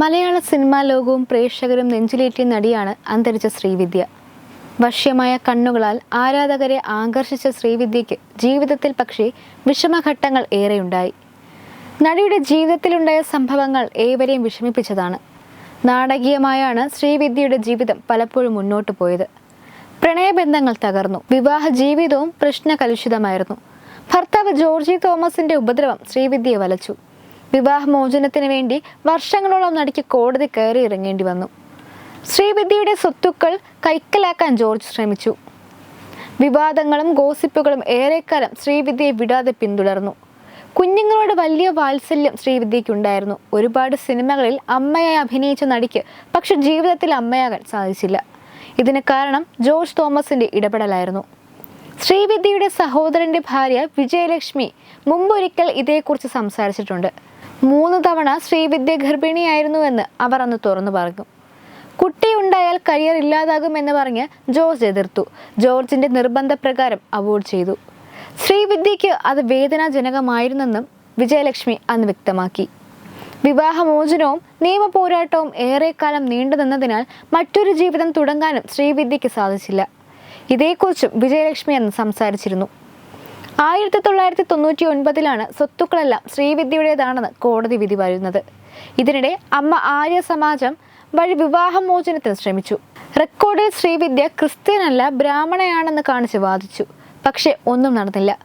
മലയാള cinema ലോകവും പ്രേക്ഷകരും നെഞ്ചിലേറ്റിയ നടിയാണ് അന്തരിച്ച ശ്രീവിദ്യ. വശ്യമായ കണ്ണുകളാൽ ആരാധകരെ ആകർഷിച്ച ശ്രീവിദ്യയ്ക്ക് ജീവിതത്തിൽ പക്ഷേ വിഷമഘട്ടങ്ങൾ ഏറെയുണ്ടായി. നടിയുടെ ജീവിതത്തിലുണ്ടായ സംഭവങ്ങൾ ഏവരെയും വിഷമിപ്പിച്ചതാണ്. നാടകീയമായാണ് ശ്രീവിദ്യയുടെ ജീവിതം പലപ്പോഴും മുന്നോട്ട് പോയത്. പ്രണയബന്ധങ്ങൾ തകർന്നു. വിവാഹ ജീവിതവും പ്രശ്നകലുഷിതമായിരുന്നു. ഭർത്താവ് ജോർജി തോമസിന്റെ ഉപദ്രവം ശ്രീവിദ്യയെ വലച്ചു. വിവാഹമോചനത്തിന് വേണ്ടി വർഷങ്ങളോളം നടിക്ക് കോടതി കയറി ഇറങ്ങേണ്ടി വന്നു. ശ്രീവിദ്യയുടെ സ്വത്തുക്കൾ കൈക്കലാക്കാൻ ജോർജ് ശ്രമിച്ചു. വിവാദങ്ങളും ഗോസിപ്പുകളും ഏറെക്കാലം ശ്രീവിദ്യയെ വിടാതെ പിന്തുടർന്നു. കുഞ്ഞുങ്ങളോട് വലിയ വാത്സല്യം ശ്രീവിദ്യയ്ക്കുണ്ടായിരുന്നു. ഒരുപാട് സിനിമകളിൽ അമ്മയായി അഭിനയിച്ച നടിക്ക് പക്ഷെ ജീവിതത്തിൽ അമ്മയാകാൻ സാധിച്ചില്ല. ഇതിന് കാരണം ജോർജ് തോമസിന്റെ ഇടപെടലായിരുന്നു. ശ്രീവിദ്യയുടെ സഹോദരന്റെ ഭാര്യ വിജയലക്ഷ്മി മുമ്പൊരിക്കൽ ഇതേക്കുറിച്ച് സംസാരിച്ചിട്ടുണ്ട്. മൂന്ന് തവണ ശ്രീവിദ്യ ഗർഭിണിയായിരുന്നുവെന്ന് അവർ അന്ന് തുറന്നു പറഞ്ഞു. കുട്ടിയുണ്ടായാൽ കരിയർ ഇല്ലാതാകുമെന്ന് പറഞ്ഞ് ജോർജ് എതിർത്തു. ജോർജിന്റെ നിർബന്ധപ്രകാരം അവോർഡ് ചെയ്തു. ശ്രീവിദ്യയ്ക്ക് അത് വേദനാജനകമായിരുന്നെന്നും വിജയലക്ഷ്മി അന്ന് വ്യക്തമാക്കി. വിവാഹമോചനവും നിയമ പോരാട്ടവും ഏറെക്കാലം നീണ്ടു നിന്നതിനാൽ മറ്റൊരു ജീവിതം തുടങ്ങാനും ശ്രീവിദ്യയ്ക്ക് സാധിച്ചില്ല. ഇതേക്കുറിച്ചും വിജയലക്ഷ്മി അന്ന് സംസാരിച്ചിരുന്നു. ആയിരത്തി തൊള്ളായിരത്തി തൊണ്ണൂറ്റി ഒൻപതിലാണ് സ്വത്തുക്കളെല്ലാം ശ്രീവിദ്യയുടേതാണെന്ന് കോടതി വിധി വരുന്നത്. ഇതിനിടെ അമ്മ ആര്യ സമാജം വഴി വിവാഹമോചനത്തിന് ശ്രമിച്ചു. റെക്കോർഡിൽ ശ്രീവിദ്യ ക്രിസ്ത്യനല്ല ബ്രാഹ്മണയാണെന്ന് കാണിച്ച് വാദിച്ചു. പക്ഷേ ഒന്നും നടന്നില്ല.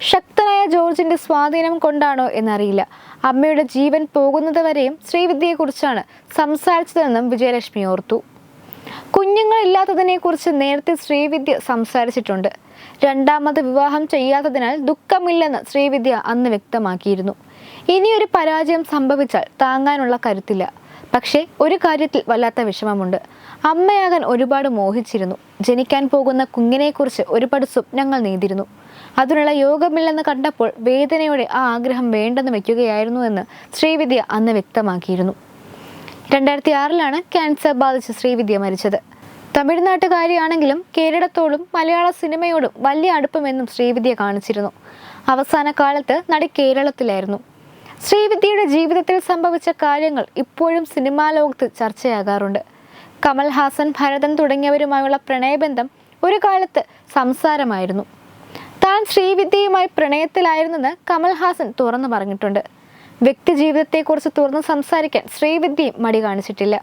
ശക്തനായ ജോർജിന്റെ സ്വാധീനം കൊണ്ടാണോ എന്നറിയില്ല. അമ്മയുടെ ജീവൻ പോകുന്നത് വരെയും ശ്രീവിദ്യയെക്കുറിച്ചാണ് സംസാരിച്ചതെന്നും വിജയലക്ഷ്മി ഓർത്തു. കുഞ്ഞുങ്ങളില്ലാത്തതിനെക്കുറിച്ച് നേരത്തെ ശ്രീവിദ്യ സംസാരിച്ചിട്ടുണ്ട്. രണ്ടാമത് വിവാഹം ചെയ്യാത്തതിനാൽ ദുഃഖമില്ലെന്ന് ശ്രീവിദ്യ അന്ന് വ്യക്തമാക്കിയിരുന്നു. ഇനിയൊരു പരാജയം സംഭവിച്ചാൽ താങ്ങാനുള്ള കരുത്തില്ല. പക്ഷേ ഒരു കാര്യത്തിൽ വല്ലാത്ത വിഷമമുണ്ട്. അമ്മയാകാൻ ഒരുപാട് മോഹിച്ചിരുന്നു. ജനിക്കാൻ പോകുന്ന കുഞ്ഞിനെക്കുറിച്ച് ഒരുപാട് സ്വപ്നങ്ങൾ നെയ്തിരുന്നു അതിനുള്ള യോഗമില്ലെന്ന് കണ്ടപ്പോൾ വേദനയോടെ ആ ആഗ്രഹം വേണ്ടെന്ന് വെക്കുകയായിരുന്നു എന്ന് ശ്രീവിദ്യ അന്ന് വ്യക്തമാക്കിയിരുന്നു. രണ്ടായിരത്തി ആറിലാണ് ക്യാൻസർ ബാധിച്ച് ശ്രീവിദ്യ മരിച്ചത്. തമിഴ്നാട്ടുകാരിയാണെങ്കിലും കേരളത്തോടും മലയാള സിനിമയോടും വലിയ അടുപ്പമെന്നും ശ്രീവിദ്യ കാണിച്ചിരുന്നു. അവസാന കാലത്ത് നടി കേരളത്തിലായിരുന്നു. ശ്രീവിദ്യയുടെ ജീവിതത്തിൽ സംഭവിച്ച കാര്യങ്ങൾ ഇപ്പോഴും സിനിമാ ലോകത്ത് ചർച്ചയാകാറുണ്ട്. കമൽഹാസൻ ഭരതൻ തുടങ്ങിയവരുമായുള്ള പ്രണയബന്ധം ഒരു കാലത്ത് സംസാരമായിരുന്നു. താൻ ശ്രീവിദ്യയുമായി പ്രണയത്തിലായിരുന്നെന്ന് കമൽഹാസൻ തുറന്നു പറഞ്ഞിട്ടുണ്ട്. വ്യക്തി ജീവിതത്തെക്കുറിച്ച് തുറന്ന് സംസാരിക്കാൻ ശ്രീവിദ്യയും മടി കാണിച്ചിട്ടില്ല.